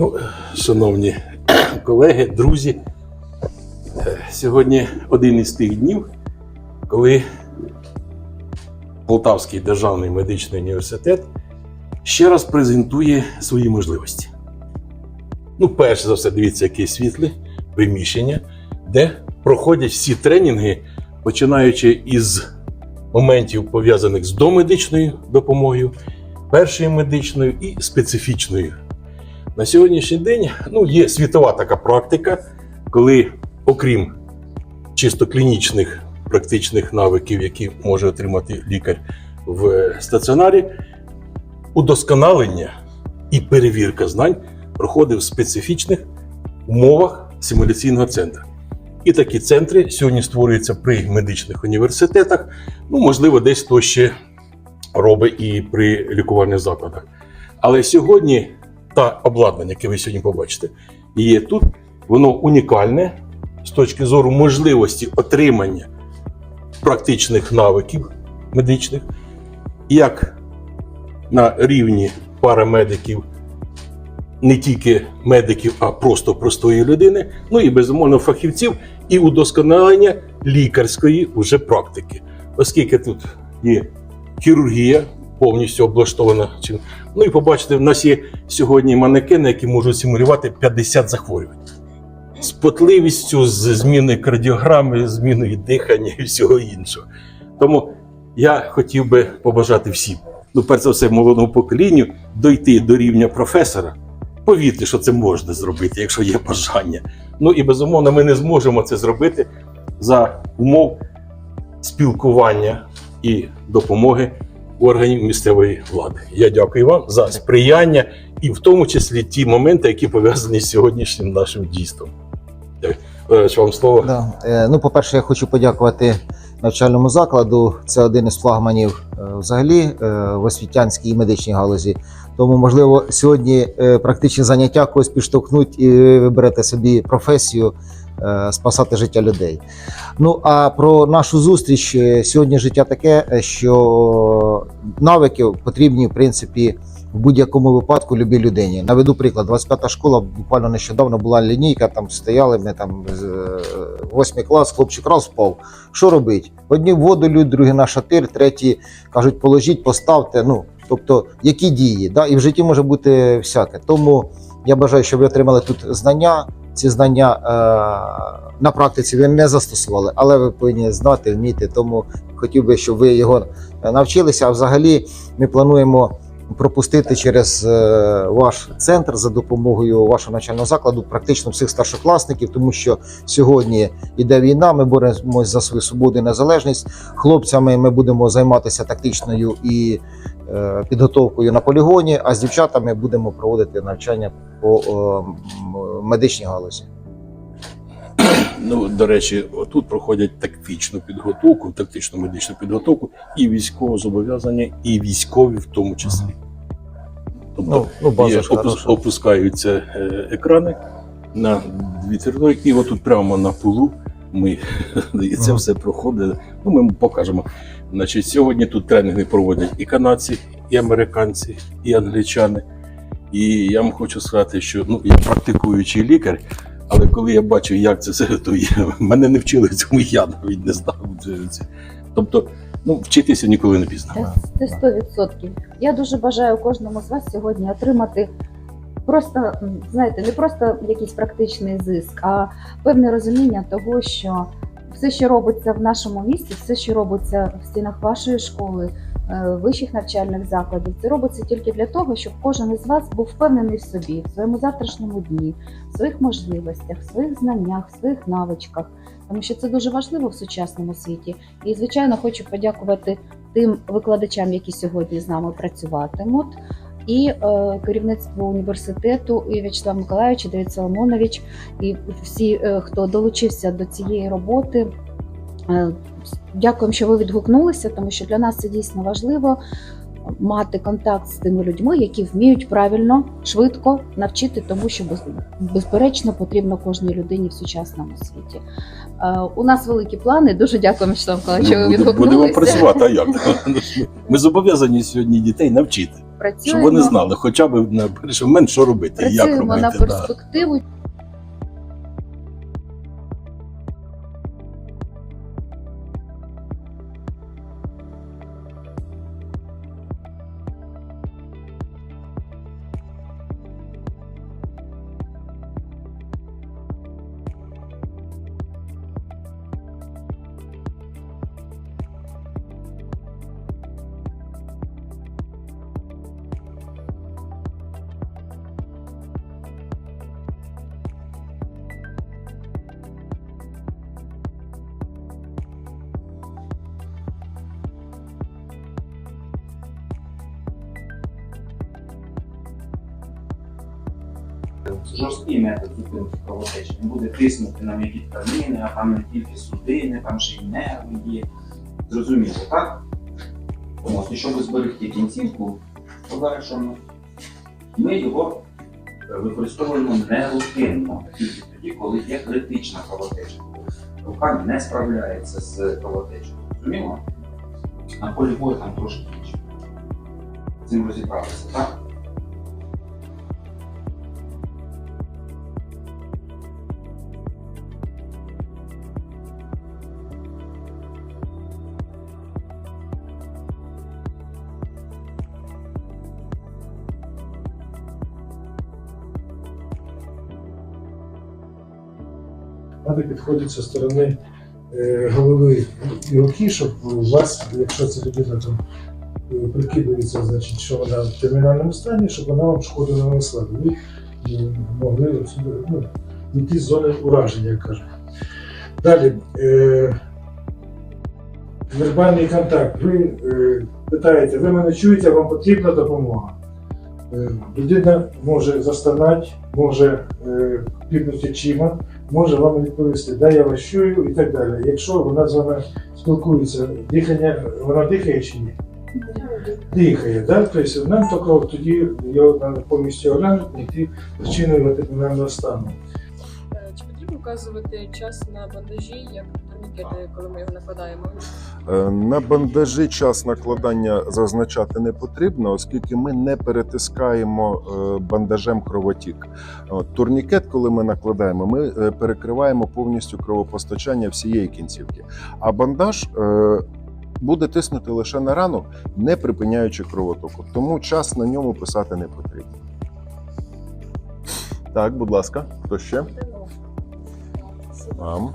Ну, шановні колеги, друзі, сьогодні один із тих днів, коли Полтавський державний медичний університет ще раз презентує свої можливості. Ну, перш за все, дивіться, яке світле приміщення, де проходять всі тренінги, починаючи із моментів, пов'язаних з домедичною допомогою, першою медичною і специфічною. На сьогоднішній день ну, є світова така практика, коли, окрім чисто клінічних практичних навиків, які може отримати лікар в стаціонарі, удосконалення і перевірка знань проходить в специфічних умовах симуляційного центру. І такі центри сьогодні створюються при медичних університетах. Ну, можливо, десь то ще робить і при лікувальних закладах. Але сьогодні та обладнання, яке ви сьогодні побачите, є тут, воно унікальне з точки зору можливості отримання практичних навиків медичних, як на рівні парамедиків, не тільки медиків, а просто простої людини, ну і безумовно фахівців, і удосконалення лікарської уже практики, оскільки тут є хірургія повністю облаштована. Ну і побачите, в нас є сьогодні манекени, які можуть симулювати 50 захворювань. З потливістю, з зміною кардіограми, зміною дихання і всього іншого. Тому я хотів би побажати всім, ну, перш за все, молодому поколінню дойти до рівня професора. Повірте, що це можна зробити, якщо є бажання. Ну і безумовно, ми не зможемо це зробити за умов спілкування і допомоги органів місцевої влади. Я дякую вам за сприяння і в тому числі ті моменти, які пов'язані з сьогоднішнім нашим дійством. Дякую. Е, вам слово. Да. Е, Ну, по-перше, я хочу подякувати навчальному закладу. Це один із флагманів е, взагалі в освітянській і медичній галузі. Тому, можливо, сьогодні практичні заняття когось підштовхнуть і ви виберете собі професію спасати життя людей. Ну а про нашу зустріч е, сьогодні життя таке, е, що навики потрібні, в принципі, в будь-якому випадку любій людині. Наведу приклад, 25-та школа буквально нещодавно була лінійка, там стояли ми там з, е, восьмий клас, хлопчик раз впав. Що робить? Одні воду лють, другі на шатир, треті кажуть, положіть, поставте. Ну тобто, які дії? Да? І в житті може бути всяке. Тому я бажаю, щоб ви отримали тут знання. Ці знання е, на практиці ви не застосували, але ви повинні знати, вміти. Тому хотів би, щоб ви його е, навчилися. А взагалі ми плануємо пропустити через е, ваш центр за допомогою вашого навчального закладу практично всіх старшокласників, тому що сьогодні йде війна. Ми боремось за свою свободу і незалежність. Хлопцями ми будемо займатися тактичною і е, підготовкою на полігоні. А з дівчатами будемо проводити навчання по е, медичній галузі. Ну, до речі, отут проходять тактичну підготовку, тактичну медичну підготовку, і військово зобов'язання, і військові в тому числі. Тобто Ну, ну є, опус- опускаються е, екрани на дві території, і отут прямо на полу ми і це все проходить. Ну, ми покажемо. Значить, сьогодні тут тренінги проводять і канадці, і американці, і англічани. І я вам хочу сказати, що ну, я практикуючий лікар, але коли я бачу, як це все, то я, мене не вчили цьому, я навіть не знав. Тобто, ну, вчитися ніколи не пізно. Це це 100%. Я дуже бажаю кожному з вас сьогодні отримати просто, знаєте, не просто якийсь практичний зиск, а певне розуміння того, що все, що робиться в нашому місті, все, що робиться в стінах вашої школи, вищих навчальних закладів, це робиться тільки для того, щоб кожен із вас був впевнений в собі, в своєму завтрашньому дні, в своїх можливостях, в своїх знаннях, в своїх навичках. Тому що це дуже важливо в сучасному світі. І, звичайно, хочу подякувати тим викладачам, які сьогодні з нами працюватимуть, і е, керівництву університету, і В'ячеслав Миколаївич, і Давид Соломонович, і всі, е, хто долучився до цієї роботи. Е, Дякуємо, що ви відгукнулися, тому що для нас це дійсно важливо мати контакт з тими людьми, які вміють правильно, швидко навчити тому, що безперечно потрібно кожній людині в сучасному світі. Е, У нас великі плани. Дуже дякуємо, що ви Ну, відгукнулися. будемо працювати, а як? Ми зобов'язані сьогодні дітей навчити. працюємо, Щоб вони знали, хоча б на перший момент, що робити, і як працюємо робити. на перспективу. Жорсткий метод зупинки кровотечі. Він буде тиснути на м'які тканини, а там не тільки судини, там ще й нерви є. Зрозуміло, так? От, і щоб зберегти кінцівку, подальшому, ми його е, використовуємо не рутинно, а тільки тоді, коли є критична кровотеча. Рука не справляється з кровотечею. Зрозуміло? На полі бою там трошки інше. Цим розібралися, так? Треба підходити зі сторони е, голови і руки, щоб у вас, якщо ця людина там е, прикидується, значить, що вона в термінальному стані, щоб вона вам шкоду не нанесла. Ви могли ну, йти з зони ураження, як кажуть. Далі. Е, вербальний контакт. Ви е, питаєте, ви мене чуєте, вам потрібна допомога. Е, людина може застонати, може е, пікнути може вам відповісти, да, я вас чую і так далі. Якщо вона з вами спілкується, дихання, вона дихає чи ні? Дихає, да? тобто нам тільки тоді його повністю оглянути, знайти причину ветеринарного стану. Е, Чи потрібно вказувати час на бандажі, як турнікети, коли ми його накладаємо? Е, На бандажі час накладання зазначати не потрібно, оскільки ми не перетискаємо е, бандажем кровотік. Турнікет, коли ми накладаємо, ми е, перекриваємо повністю кровопостачання всієї кінцівки. А бандаж буде тиснути лише на рану, не припиняючи кровотоку. Тому час на ньому писати не потрібно. Так, будь ласка, хто ще? Вам.